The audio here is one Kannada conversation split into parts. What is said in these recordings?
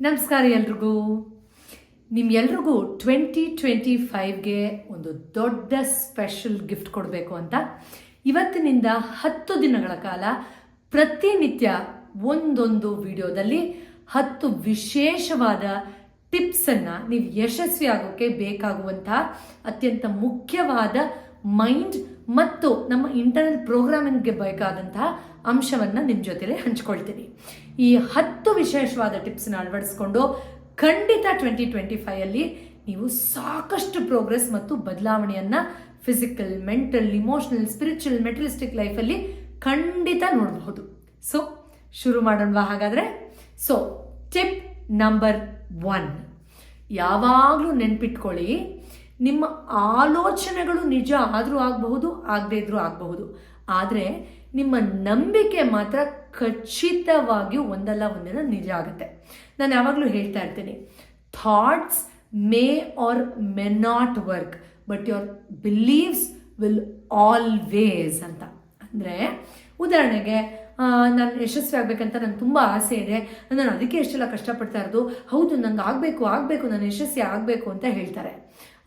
ನಮಸ್ಕಾರ ಎಲ್ರಿಗೂ. ನಿಮ್ಗೆಲ್ರಿಗೂ ಟ್ವೆಂಟಿ ಟ್ವೆಂಟಿ ಫೈವ್ಗೆ ಒಂದು ದೊಡ್ಡ ಸ್ಪೆಷಲ್ ಗಿಫ್ಟ್ ಕೊಡಬೇಕು ಅಂತ. ಇವತ್ತಿನಿಂದ ಹತ್ತು ದಿನಗಳ ಕಾಲ ಪ್ರತಿನಿತ್ಯ ಒಂದೊಂದು ವಿಡಿಯೋದಲ್ಲಿ ಹತ್ತು ವಿಶೇಷವಾದ ಟಿಪ್ಸನ್ನು ನೀವು ಯಶಸ್ವಿ ಆಗೋಕ್ಕೆ ಬೇಕಾಗುವಂತಹ ಅತ್ಯಂತ ಮುಖ್ಯವಾದ ಮೈಂಡ್ ಮತ್ತು ನಮ್ಮ ಇಂಟರ್ನಲ್ ಪ್ರೋಗ್ರಾಮಿಂಗ್ಗೆ ಬೇಕಾದಂತಹ ಅಂಶವನ್ನು ನಿಮ್ಮ ಜೊತೆಲೆ ಹಂಚ್ಕೊಳ್ತೀನಿ. ಈ ಹತ್ತು ವಿಶೇಷವಾದ ಟಿಪ್ಸ್ನ ಅಳವಡಿಸ್ಕೊಂಡು ಖಂಡಿತ ಟ್ವೆಂಟಿ ಟ್ವೆಂಟಿ ಫೈವಲ್ಲಿ ನೀವು ಸಾಕಷ್ಟು ಪ್ರೋಗ್ರೆಸ್ ಮತ್ತು ಬದಲಾವಣೆಯನ್ನು physical mental emotional spiritual materialistic ಲೈಫಲ್ಲಿ ಖಂಡಿತ ನೋಡಬಹುದು. ಸೊ ಶುರು ಮಾಡೋಣವಾ ಹಾಗಾದರೆ? ಸೊ ಟಿಪ್ ನಂಬರ್ ಒನ್ ಯಾವಾಗಲೂ ನೆನ್ಪಿಟ್ಕೊಳ್ಳಿ ನಿಮ್ಮ ಆಲೋಚನೆಗಳು ನಿಜ ಆದರೂ ಆಗಬಹುದು, ಆಗದೇ ಇದ್ರೂ ಆಗಬಹುದು. ಆದರೆ ನಿಮ್ಮ ನಂಬಿಕೆ ಮಾತ್ರ ಖಚಿತವಾಗಿಯೂ ಒಂದಲ್ಲ ಒಂದಿನ ನಿಜ ಆಗುತ್ತೆ. ನಾನು ಯಾವಾಗಲೂ ಹೇಳ್ತಾ ಇರ್ತೀನಿ thoughts may or may not work but your beliefs will always ಅಂತ. ಅಂದರೆ ಉದಾಹರಣೆಗೆ ನಾನು ಯಶಸ್ವಿ ಆಗಬೇಕಂತ ನನಗೆ ತುಂಬ ಆಸೆ ಇದೆ, ನಾನು ಅದಕ್ಕೆ ಎಷ್ಟೆಲ್ಲ ಕಷ್ಟಪಡ್ತಾ ಇರೋದು, ಹೌದು ನಂಗೆ ಆಗಬೇಕು ಆಗಬೇಕು, ನಾನು ಯಶಸ್ವಿ ಆಗಬೇಕು ಅಂತ ಹೇಳ್ತಾರೆ.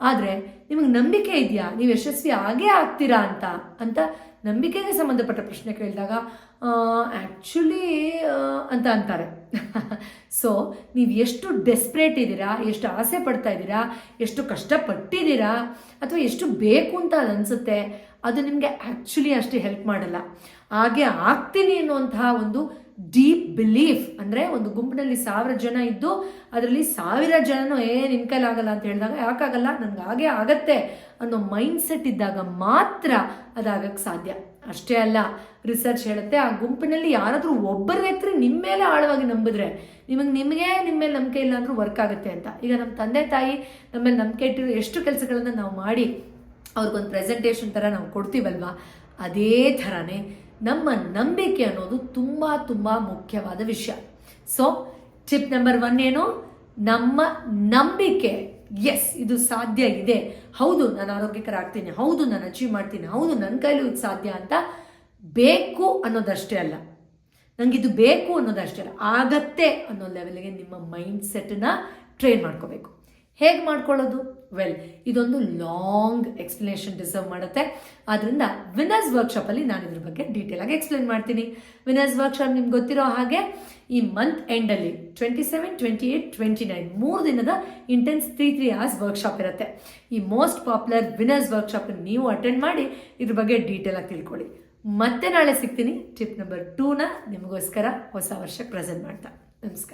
ಆದರೆ ನಿಮಗೆ ನಂಬಿಕೆ ಇದೆಯಾ? ನೀವು ಯಶಸ್ವಿ ಆಗೇ ಆಗ್ತೀರಾ ಅಂತ? ಅಂತ ನಂಬಿಕೆಗೆ ಸಂಬಂಧಪಟ್ಟ ಪ್ರಶ್ನೆ ಕೇಳಿದಾಗ ಆ್ಯಕ್ಚುಲಿ ಅಂತ ಅಂತಾರೆ. ಸೊ ನೀವು ಎಷ್ಟು ಡೆಸ್ಪ್ರೇಟ್ ಇದ್ದೀರಾ? ಎಷ್ಟು ಆಸೆ ಪಡ್ತಾ ಇದ್ದೀರಾ? ಎಷ್ಟು ಕಷ್ಟಪಟ್ಟಿದ್ದೀರಾ? ಅಥವಾ ಎಷ್ಟು ಬೇಕು ಅಂತ ಅದು ಅನಿಸುತ್ತೆ? ಅದು ನಿಮಗೆ ಆ್ಯಕ್ಚುಲಿ ಅಷ್ಟು ಹೆಲ್ಪ್ ಮಾಡಲ್ಲ. ಹಾಗೆ ಆಗ್ತೀನಿ ಅನ್ನುವಂತಹ ಒಂದು ಡೀಪ್ ಬಿಲೀಫ್ ಅಂದರೆ ಒಂದು ಗುಂಪಿನಲ್ಲಿ ಸಾವಿರ ಜನ ಇದ್ದು ಅದರಲ್ಲಿ ಸಾವಿರ ಜನನು, ಏ ನಿನ್ನ ಕೈಲಾಗಲ್ಲ ಅಂತ ಹೇಳಿದಾಗ ಯಾಕಾಗಲ್ಲ, ನನಗೆ ಹಾಗೆ ಆಗತ್ತೆ ಅನ್ನೋ ಮೈಂಡ್ ಸೆಟ್ ಇದ್ದಾಗ ಮಾತ್ರ ಅದಾಗಕ್ಕೆ ಸಾಧ್ಯ. ಅಷ್ಟೇ ಅಲ್ಲ ರಿಸರ್ಚ್ ಹೇಳುತ್ತೆ, ಆ ಗುಂಪಿನಲ್ಲಿ ಯಾರಾದರೂ ಒಬ್ಬರ ವ್ಯಕ್ತಿ ನಿಮ್ಮ ಮೇಲೆ ಆಳವಾಗಿ ನಂಬಿದ್ರೆ ನಿಮಗೆ ನಿಮಗೆ ನಿಮ್ಮ ಮೇಲೆ ನಂಬಿಕೆ ಇಲ್ಲ ಅಂದ್ರೂ ವರ್ಕ್ ಆಗುತ್ತೆ ಅಂತ. ಈಗ ನಮ್ಮ ತಂದೆ, ತಾಯಿ ನಮ್ಮ ಮೇಲೆ ನಂಬಿಕೆ ಇಟ್ಟಿರೋ ಎಷ್ಟು ಕೆಲಸಗಳನ್ನು ನಾವು ಮಾಡಿ ಅವ್ರಿಗೊಂದು ಪ್ರೆಸೆಂಟೇಷನ್ ಥರ ನಾವು ಕೊಡ್ತೀವಲ್ವಾ? ಅದೇ ಥರನೇ ನಮ್ಮ ನಂಬಿಕೆ ಅನ್ನೋದು ತುಂಬ ತುಂಬ ಮುಖ್ಯವಾದ ವಿಷಯ. ಸೊ ಟಿಪ್ ನಂಬರ್ ಒನ್ ಏನು? ನಮ್ಮ ನಂಬಿಕೆ. ಎಸ್ ಇದು ಸಾಧ್ಯ ಇದೆ. ಹೌದು, ನಾನು ಆರೋಗ್ಯಕರ ಆಗ್ತೀನಿ ಹೌದು, ನಾನು ಅಚೀವ್ ಮಾಡ್ತೀನಿ. ಹೌದು, ನನ್ನ ಕೈಲೂ ಇದು ಸಾಧ್ಯ ಅಂತ ಬೇಕು ಅನ್ನೋದಷ್ಟೇ ಅಲ್ಲ. ನನಗಿದು ಬೇಕು ಅನ್ನೋದಷ್ಟೇ ಅಲ್ಲ. ಆಗತ್ತೆ ಅನ್ನೋ ಲೆವೆಲ್ಗೆ ನಿಮ್ಮ ಮೈಂಡ್ ಸೆಟ್ನ ಟ್ರೈನ್ ಮಾಡ್ಕೋಬೇಕು. ಹೇಗೆ ಮಾಡ್ಕೊಳ್ಳೋದು? ವೆಲ್ ಇದೊಂದು ಲಾಂಗ್ ಎಕ್ಸ್ಪ್ಲನೇಷನ್ ಡಿಸರ್ವ್ ಮಾಡುತ್ತೆ. ಆದ್ದರಿಂದ ವಿನರ್ಸ್ ವರ್ಕ್ಶಾಪಲ್ಲಿ ನಾನು ಇದ್ರ ಬಗ್ಗೆ ಡೀಟೇಲ್ ಆಗಿ ಎಕ್ಸ್ಪ್ಲೇನ್ ಮಾಡ್ತೀನಿ. ವಿನರ್ಸ್ ವರ್ಕ್ಶಾಪ್ ನಿಮ್ಗೆ ಗೊತ್ತಿರೋ ಹಾಗೆ ಈ month ಎಂಡಲ್ಲಿ twenty seven twenty eight twenty nine ಮೂರು ದಿನದ intense three three hours workshop ಇರುತ್ತೆ. ಈ ಮೋಸ್ಟ್ ಪಾಪ್ಯುಲರ್ ವಿನರ್ಸ್ ವರ್ಕ್ಶಾಪ್ ನೀವು ಅಟೆಂಡ್ ಮಾಡಿ ಇದ್ರ ಬಗ್ಗೆ ಡೀಟೇಲ್ ಆಗಿ ತಿಳ್ಕೊಳ್ಳಿ. ಮತ್ತೆ ನಾಳೆ ಸಿಗ್ತೀನಿ. ಟಿಪ್ ನಂಬರ್ ಟೂನ ನಿಮಗೋಸ್ಕರ ಹೊಸ ವರ್ಷಕ್ಕೆ ಪ್ರೆಸೆಂಟ್ ಮಾಡ್ತಾ. ನಮಸ್ಕಾರ.